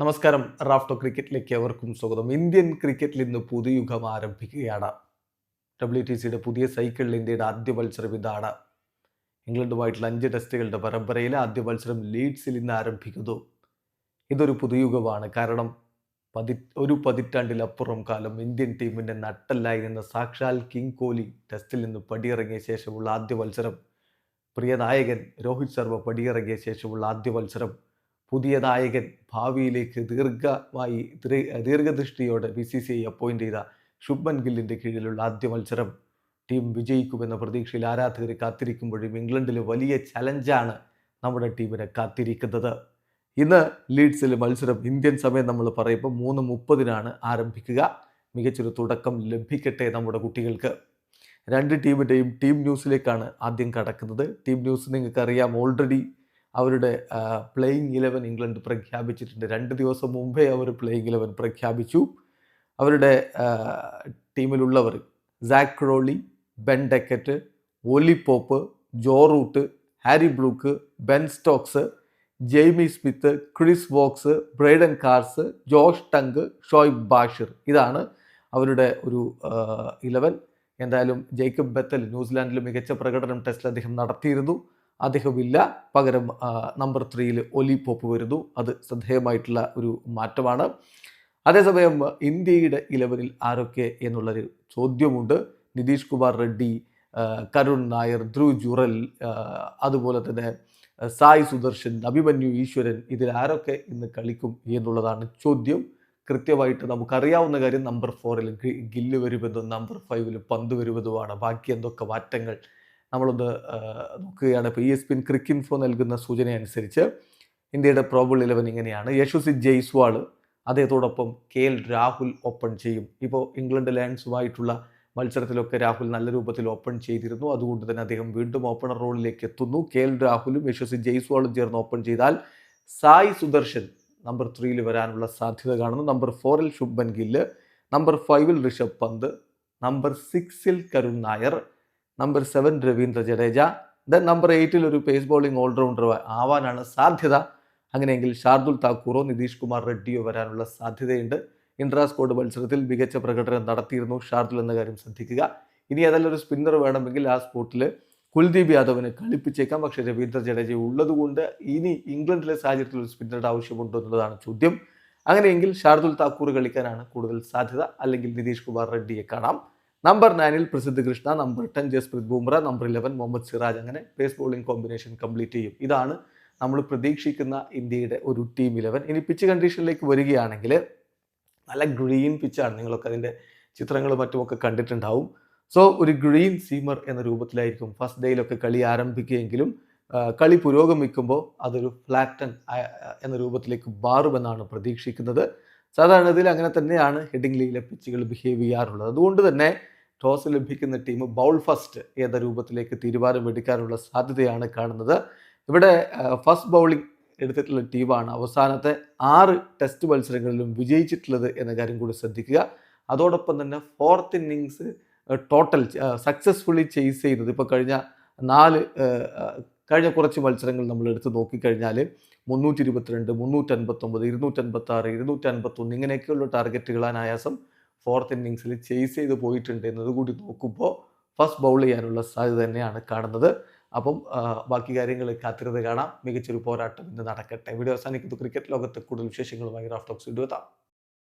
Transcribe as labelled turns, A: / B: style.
A: നമസ്കാരം. റാഫ്റ്റോ ക്രിക്കറ്റിലേക്ക് അവർക്കും സ്വാഗതം. ഇന്ത്യൻ ക്രിക്കറ്റിൽ ഇന്ന് പുതുയുഗം ആരംഭിക്കുകയാണ്. ഡബ്ല്യു ടി സിയുടെ പുതിയ സൈക്കിളിൽ ഇന്ത്യയുടെ ആദ്യ മത്സരം ഇതാണ്. ഇംഗ്ലണ്ടുമായിട്ടുള്ള അഞ്ച് ടെസ്റ്റുകളുടെ പരമ്പരയിലെ ആദ്യ മത്സരം ലീഡ്സിൽ ഇന്ന് ആരംഭിക്കുന്നു. ഇതൊരു പുതുയുഗമാണ് കാരണം പതി ഒരു പതിറ്റാണ്ടിലപ്പുറം കാലം ഇന്ത്യൻ ടീമിന്റെ നട്ടല്ലായി നിന്ന സാക്ഷാൽ കിങ് കോഹ്ലി ടെസ്റ്റിൽ നിന്ന് പടിയിറങ്ങിയ ശേഷമുള്ള ആദ്യ മത്സരം. പ്രിയ നായകൻ രോഹിത് ശർമ്മ പടിയിറങ്ങിയ ശേഷമുള്ള ആദ്യ മത്സരം. പുതിയ നായകൻ ഭാവിയിലേക്ക് ദീർഘമായി ദീർഘദൃഷ്ടിയോടെ B C C I appoint ചെയ്ത ശുഭൻ ഗില്ലിന്റെ കീഴിലുള്ള ആദ്യ മത്സരം ടീം വിജയിക്കുമെന്ന പ്രതീക്ഷയിൽ ആരാധകർ കാത്തിരിക്കുമ്പോഴും ഇംഗ്ലണ്ടിൽ വലിയ ചലഞ്ചാണ് നമ്മുടെ ടീമിനെ കാത്തിരിക്കുന്നത്. ഇന്ന് ലീഡ്സിൽ മത്സരം ഇന്ത്യൻ സമയം നമ്മൾ പറയുമ്പോൾ മൂന്ന് മുപ്പതിനാണ് ആരംഭിക്കുക. മികച്ചൊരു തുടക്കം ലഭിക്കട്ടെ നമ്മുടെ കുട്ടികൾക്ക്. രണ്ട് ടീമിന്റെയും ടീം ന്യൂസിലേക്കാണ് ആദ്യം കടക്കുന്നത്. ടീം ന്യൂസ് നിങ്ങൾക്കറിയാം ഓൾറെഡി അവരുടെ പ്ലേയിങ് ഇലവൻ ഇംഗ്ലണ്ട് പ്രഖ്യാപിച്ചിട്ടുണ്ട്. രണ്ട് ദിവസം മുമ്പേ അവർ പ്ലേയിങ് ഇലവൻ പ്രഖ്യാപിച്ചു. അവരുടെ ടീമിലുള്ളവർ Zak Crawley Ben Duckett Ollie Pope Joe Root Harry Brook Ben Stokes Jamie Smith Chris Woakes Brydon Carse Josh Tongue Shoaib Bashir ഇതാണ് അവരുടെ ഒരു ഇലവൻ എന്തായാലും ജേക്കബ് ബെത്തൽ ന്യൂസിലാൻഡിൽ മികച്ച പ്രകടനം ടെസ്റ്റിൽ അദ്ദേഹം നടത്തിയിരുന്നു. അദ്ദേഹമില്ല പകരം നമ്പർ ത്രീയിൽ ഒലി പോപ്പ് വരുന്നു. അത് ശ്രദ്ധേയമായിട്ടുള്ള ഒരു മാറ്റമാണ്. അതേസമയം ഇന്ത്യയുടെ ഇലവനിൽ ആരൊക്കെ എന്നുള്ളൊരു ചോദ്യമുണ്ട്. നിതീഷ് കുമാർ റെഡ്ഡി കരുൺ നായർ ധ്രുവ് ജുറൽ അതുപോലെ തന്നെ സായി സായ് സുദർശൻ അഭിമന്യു ഈശ്വരൻ ഇതിൽ ആരൊക്കെ ഇന്ന് കളിക്കും എന്നുള്ളതാണ് ചോദ്യം. കൃത്യമായിട്ട് നമുക്കറിയാവുന്ന കാര്യം നമ്പർ ഫോറിൽ ഗില്ല് വരുമെന്നും നമ്പർ ഫൈവിൽ പന്ത് വരുമെന്നുമാണ്. ബാക്കി എന്തൊക്കെ മാറ്റങ്ങൾ നമ്മളൊന്ന് നോക്കുകയാണ്. ഇപ്പോൾ ഇ എസ് പിൻ ക്രിക്കിൻഫോ നൽകുന്ന സൂചനയനുസരിച്ച് ഇന്ത്യയുടെ പ്രോബിൾ ഇലവൻ ഇങ്ങനെയാണ്. യശസ്വി ജയ്സ്വാൾ അദ്ദേഹത്തോടൊപ്പം കെ എൽ രാഹുൽ ഓപ്പൺ ചെയ്യും. ഇപ്പോൾ ഇംഗ്ലണ്ട് ലയൺസുമായിട്ടുള്ള മത്സരത്തിലൊക്കെ രാഹുൽ നല്ല രൂപത്തിൽ ഓപ്പൺ ചെയ്തിരുന്നു. അതുകൊണ്ട് തന്നെ അദ്ദേഹം വീണ്ടും ഓപ്പണർ റോളിലേക്ക് എത്തുന്നു. കെ എൽ രാഹുലും യശസ്വി ജയ്സ്വാളും ചേർന്ന് ഓപ്പൺ ചെയ്താൽ സായ് സുദർശൻ നമ്പർ ത്രീയിൽ വരാനുള്ള സാധ്യത കാണുന്നു. നമ്പർ ഫോറിൽ ശുഭൻ ഗില്ല് നമ്പർ ഫൈവിൽ ഋഷഭ് പന്ത് നമ്പർ സിക്സിൽ Karun Nair number seven Ravindra Jadeja then number എയ്റ്റിൽ ഒരു പേസ് ബോളിംഗ് ഓൾറൗണ്ടർ ആവാനാണ് സാധ്യത. അങ്ങനെയെങ്കിൽ ഷാർദുൽ താക്കൂറോ നിതീഷ് കുമാർ റെഡ്ഡിയോ വരാനുള്ള സാധ്യതയുണ്ട്. ഇൻട്രാ സ്കോഡ് മത്സരത്തിൽ മികച്ച പ്രകടനം നടത്തിയിരുന്നു ഷാർദുൽ എന്ന കാര്യം ശ്രദ്ധിക്കുക. ഇനി ഏതെങ്കിലും ഒരു സ്പിന്നർ വേണമെങ്കിൽ ആ സ്പോട്ടിൽ കുൽദീപ് യാദവിനെ കളിപ്പിച്ചേക്കാം. പക്ഷേ രവീന്ദ്ര ജഡേജ ഉള്ളതുകൊണ്ട് ഇനി ഇംഗ്ലണ്ടിലെ സാഹചര്യത്തിൽ ഒരു സ്പിന്നറുടെ ആവശ്യമുണ്ടോ എന്നുള്ളതാണ് ചോദ്യം. അങ്ങനെയെങ്കിൽ ഷാർദുൽ താക്കൂർ കളിക്കാനാണ് കൂടുതൽ സാധ്യത. അല്ലെങ്കിൽ നിതീഷ് കുമാർ റെഡ്ഡിയെ കാണാം. Number നയനിൽ Prasidh Krishna number ten Jasprit Bumrah number eleven Mohammed Siraj അങ്ങനെ പേസ് ബോളിംഗ് കോമ്പിനേഷൻ കംപ്ലീറ്റ് ചെയ്യും. ഇതാണ് നമ്മൾ പ്രതീക്ഷിക്കുന്ന ഇന്ത്യയുടെ ഒരു ടീം ഇലവൻ ഇനി പിച്ച് കണ്ടീഷനിലേക്ക് വരികയാണെങ്കിൽ നല്ല ഗ്രീൻ പിച്ചാണ് നിങ്ങളൊക്കെ അതിന്റെ ചിത്രങ്ങൾ മറ്റുമൊക്കെ കണ്ടിട്ടുണ്ടാവും. സോ ഒരു ഗ്രീൻ സീമർ എന്ന രൂപത്തിലായിരിക്കും ഫസ്റ്റ് ഡേയിലൊക്കെ കളി ആരംഭിക്കുകയെങ്കിലും കളി പുരോഗമിക്കുമ്പോൾ അതൊരു ഫ്ലാറ്റൻ എന്ന രൂപത്തിലേക്ക് മാറുമെന്നാണ് പ്രതീക്ഷിക്കുന്നത്. സാധാരണ ഇതിൽ അങ്ങനെ തന്നെയാണ് ഹെഡിംഗ്ലിയിലെ പിച്ചുകൾ ബിഹേവ് ചെയ്യാറുള്ളത്. അതുകൊണ്ട് തന്നെ ടോസ് ലഭിക്കുന്ന ടീം ബൗൾ ഫസ്റ്റ് എന്ന രൂപത്തിലേക്ക് തീരുമാനമെടുക്കാനുള്ള സാധ്യതയാണ് കാണുന്നത്. ഇവിടെ ഫസ്റ്റ് ബൗളിംഗ് എടുത്തിട്ടുള്ള ടീമാണ് അവസാനത്തെ ആറ് ടെസ്റ്റ് മത്സരങ്ങളിലും വിജയിച്ചിട്ടുള്ളത് എന്ന കാര്യം കൂടി ശ്രദ്ധിക്കുക. അതോടൊപ്പം തന്നെ fourth innings total successfully chase ചെയ്യുന്നത് ഇപ്പോൾ കഴിഞ്ഞ നാല് കഴിഞ്ഞ കുറച്ച് മത്സരങ്ങൾ നമ്മൾ എടുത്ത് നോക്കിക്കഴിഞ്ഞാൽ മുന്നൂറ്റി ഇരുപത്തിരണ്ട് മുന്നൂറ്റൻപത്തൊമ്പത് ഇരുന്നൂറ്റൻപത്താറ് ഇരുന്നൂറ്റി ഇരുന്നൂറ്റൻപത്തൊന്ന് ഇങ്ങനെയൊക്കെയുള്ള ടാർഗറ്റുകൾ അനായാസം ഫോർത്ത് ഇന്നിങ്സിൽ ചേസ് ചെയ്ത് പോയിട്ടുണ്ട് എന്നത് കൂടി നോക്കുമ്പോൾ ഫസ്റ്റ് ബൗൾ ചെയ്യാനുള്ള സാധ്യത തന്നെയാണ് കാണുന്നത്. അപ്പം ബാക്കി കാര്യങ്ങൾ കാത്തിരുന്ന് കാണാം. മികച്ചൊരു പോരാട്ടം ഇന്ന് നടക്കട്ടെ. വീഡിയോ അവസാനിക്കുന്നു. ക്രിക്കറ്റ് ലോകത്ത് കൂടുതൽ വിശേഷങ്ങളുമായി റാഫ്റ്റോക്സ് ഇടുവെത്താം